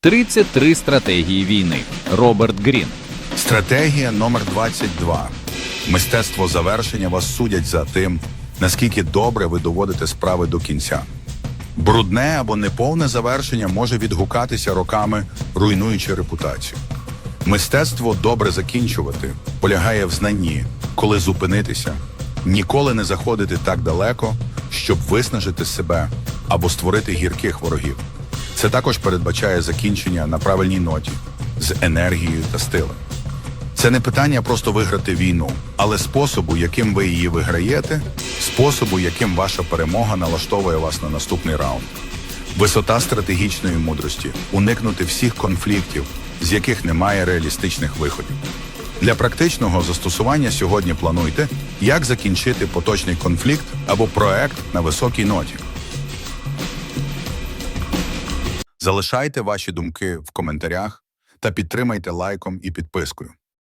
33 стратегії війни. Роберт Грін. Стратегія номер 22. Мистецтво завершення вас судять за тим, наскільки добре ви доводите справи до кінця. Брудне або неповне завершення може відгукатися роками, руйнуючи репутацію. Мистецтво добре закінчувати полягає в знанні, коли зупинитися, ніколи не заходити так далеко, щоб виснажити себе або створити гірких ворогів. Це також передбачає закінчення на правильній ноті з енергією та стилем. Це не питання просто виграти війну, але способу, яким ви її виграєте, способу, яким ваша перемога налаштовує вас на наступний раунд. Висота стратегічної мудрості уникнути всіх конфліктів, з яких немає реалістичних виходів. Для практичного застосування сьогодні плануйте, як закінчити поточний конфлікт або проект на високій ноті. Залишайте ваші думки в коментарях та підтримайте лайком і підпискою.